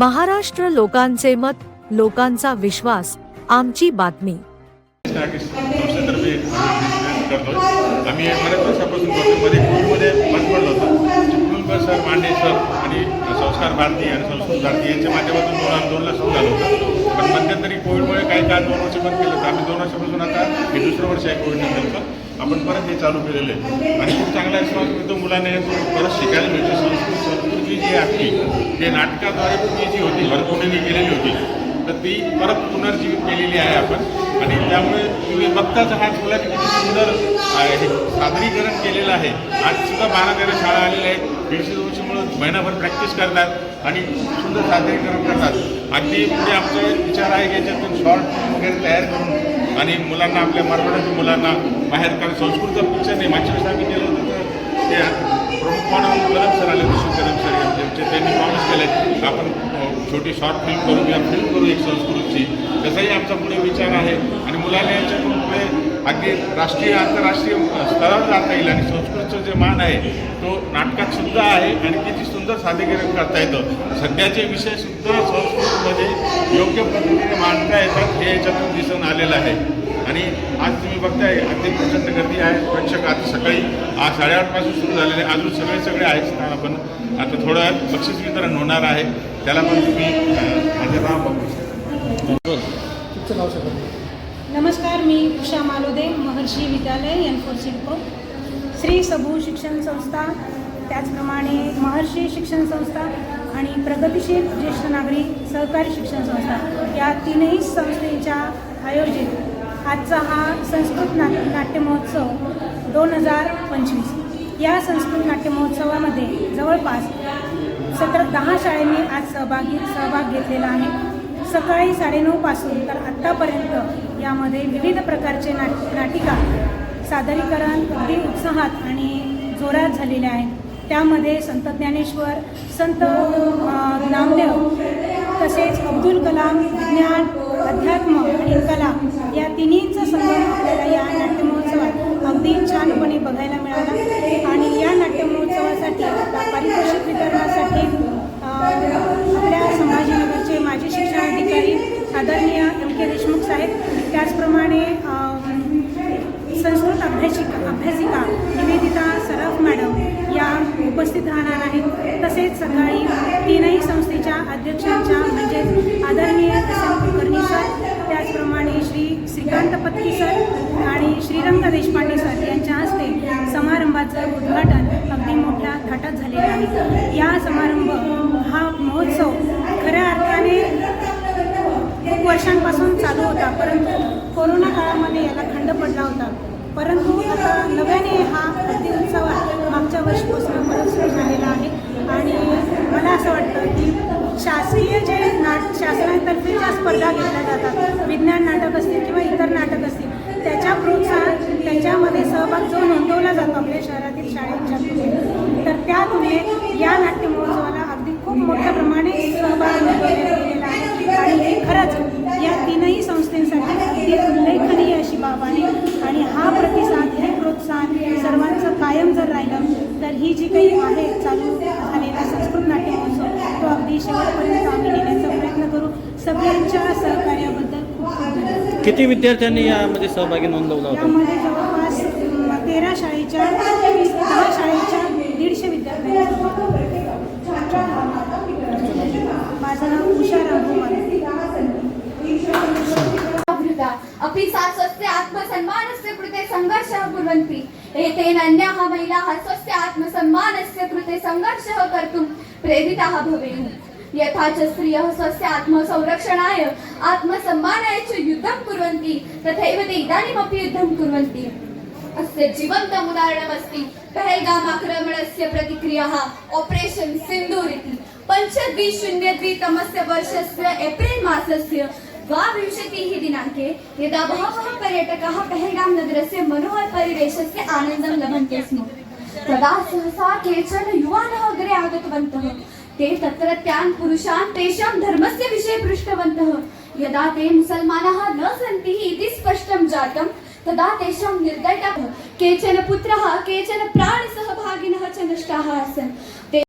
महाराष्ट्र लोकांचे मत लोकांचा विश्वास आमची बातमी. आम्ही बऱ्याच वर्षापासून मध्ये कोविडमध्ये बंद पडलं होतं. चिपळूणकर सर मांडे सर आणि संस्कार भारती आणि संस्कृत भारती यांच्या माध्यमातून दोन हजार सुरू झालं होतं. पण मध्यंतरी कोविडमुळे काही काळ दोन वर्ष बंद केलं होतं. आम्ही दोन वर्षापासून आता हे दुसरं वर्ष आहे कोविड नंतरचं आपण परत हे चालू केलेलं आहे. आणि खूप चांगला रिस्पॉन्स मिळतो मुलांना. परत शिकायला मिळतो. संस्कृत संस्कृती जी आपली ते नाटकाद्वारे पूर्वी जी होती भरपूरने केलेली होती तर ती परत पुनर्जीवित केलेली आहे आपण. आणि त्यामुळे तुम्ही बघताच हा मुलांनी किती सुंदर हे सादरीकरण केलेलं आहे. आज सुद्धा बारा तेरा शाळा आलेल्या आहेत. दीडशे दोनशे मुलं महिनाभर प्रॅक्टिस करतात आणि सुंदर सादरीकरण करतात. अगदी पुढे आमचा विचार आहे की याच्यातून शॉर्ट वगैरे तयार करून आणि मुलांना आपल्या मराठवाड्यातील मुलांना बाहेर कारण संस्कृतचं पिक्चर नाही मागच्या वेळेस आम्ही केलं होतं तर ते प्रमुख म्हणून कदम सर आले होते कदम सर यांचे त्यांनी प्रॉमिस केले आपण छोटी शॉर्ट फिल्म करू किंवा फिल्म करू एक संस्कृतची. तसाही आमचा पुढे विचार आहे. आणि मुलांना याच्यातून पुढे अगदी राष्ट्रीय आंतरराष्ट्रीय स्तरावर जाता येईल आणि संस्कृतचं जे मान आहे तो नाटकात सुद्धा आहे आणि किती सुंदर सादरीकरण करता येतं. सध्याचे विषय सुद्धा संस्कृतमध्ये योग्य पद्धतीने मांडता येतात हे याच्यातून दिसून आलेलं आहे. आणि आज तुम्ही बघताय अगदी प्रचंड गर्दी आहे. प्रेक्षक आता सकाळी आज साडेआठपासून सुरू झालेले आहे. अजून सगळे सगळे आहेत स्थान आपण. आता थोडं वेळात बक्षीस वितरण होणार आहे. त्याला पण तुम्ही अं, तुमचं राहा बघू नमस्कार मी उषा मालोदे महर्षी विद्यालय एन फोर सिडको श्री सबू शिक्षण संस्था त्याचप्रमाणे महर्षी शिक्षण संस्था आणि प्रगतिशील ज्येष्ठ नागरिक सहकारी शिक्षण संस्था या तीनही संस्थेच्या आयोजित आजचा हा संस्कृत नाट्य नाट्य महोत्सव दोन हजार पंचवीस. या संस्कृत नाट्य महोत्सवामध्ये जवळपास सतर दहा शाळांनी आज सहभागी सहभाग घेतलेला आहे. सकाळी साडेनऊपासून तर आत्तापर्यंत त्यामध्ये विविध प्रकारचे नाट नाटिका सादरीकरण अगदी उत्साहात आणि जोरात झालेले आहेत. त्यामध्ये संत ज्ञानेश्वर संत नामदेव तसेच अब्दुल कलाम विज्ञान अध्यात्म आणि कला या तिन्हींचा संगम आपल्याला या नाट्यमहोत्सवात अगदी छानपणे बघायला मिळाला. आणि या नाट्य महोत्सवासाठी आता पारितोषिक वितरणासाठी अ, आपल्या संभाजीनगरचे माजी शिक्षणाधिकारी आदरणीय एम के देशमुख साहेब त्याचप्रमाणे अ, संस्कृत अभ्यासिका निवेदिता सरफ मॅडम या उपस्थित राहणार आहेत. तसेच सकाळी तीनही संस्थेच्या अध्यक्षांच्या म्हणजेच आदरणीय एस एम कुलकर्णी सर त्याचप्रमाणे श्री श्रीकांत पत्की सर आणि श्रीरंग देशपांडे सर यांच्या हस्ते समारंभाचं उद्घाटन अगदी मोठ्या थाटात झालेलं आहे. या समारंभ हा महोत्सव खऱ्या अर्थाने खूप वर्षांपासून चालू होता परंतु कोरोना काळामध्ये याला खंड पडला होता. परंतु आता नव्याने हा अगदी उत्सव मागच्या वर्षीपासून परत सुरू झालेला आहे. आणि मला असं वाटतं की शासकीय जे नाट शासनातर्फे ज्या स्पर्धा घेतल्या जातात विज्ञान नाटक असतील किंवा इतर नाटक असतील त्याच्या प्रोत्साहन त्याच्यामध्ये सहभाग जो नोंदवला जातो आपल्या शहरातील शाळेच्या तुलनेत तर त्या तुलनेत या नाट्य महोत्सवाला अगदी खूप मोठ्या प्रमाणे सहभाग नोंदवण्यात गेलेला आहे. आणि खरंच या तीनही संस्थेसाठी अगदी उल्लेखनीय अशी बाब आहे आणि हा प्रतिसाद हे प्रोत्साहन सर्वांचं कायम जर राहिलं तर ही जी काही आहे चालू झालेला संस्कृत नाट्य महोत्सव तो अगदी शेवटपर्यंत आम्ही नेण्याचा प्रयत्न करू. सगळ्यांच्या सहकार्याबद्दल खूप किती विद्यार्थ्यांनी यामध्ये सहभागी नोंदवला होता? यामध्ये जवळपास तेरा शाळेच्या दहा शाळेच्या दीडशे विद्यार्थ्यांनी. माझं नाव उषा रामकुमार आवृता अपि सा स्वस्य आत्मसन्मानस्य कृते सङ्घर्षः कुर्वन्ति एतेन अन्याः महिलाः स्वस्य आत्मसम्मानस्य कृते सङ्घर्षः कर्तुं प्रेरिताः भवेयुः। यथा च स्त्रियः स्वस्य आत्मसंरक्षणाय आत्मसम्मानाय च युद्धं कुर्वन्ति तथैव ते इदानीमपि युद्धं कुर्वन्ति। अस्य जीवन्तम् उदाहरणमस्ति पहल्गाम आक्रमणस्य प्रतिक्रियाः ऑपरेशन् सिन्दूर् इति। पञ्चद्विशून्यद्वितमस्य वर्षस्य एप्रिल् मासस्य द्वाविंशतिः दिनाङ्के यदा बहवः पर्यटकाः पहल्गाम नगरस्य मनोहरपरिवेशस्य आनन्दं लभन्ते स्म तदा सहसा केचन युवानः अग्रे आगतवन्तः ते तत्रत्यान् पुरुषान् तेषां धर्मस्य विषये पृष्टवन्तः यदा ते मुसल्मानाः न सन्ति इति स्पष्टं जातं तदा तेषां निर्दयः केचन पुत्रः केचन प्राणसहभागिनः च नष्टाः आसन्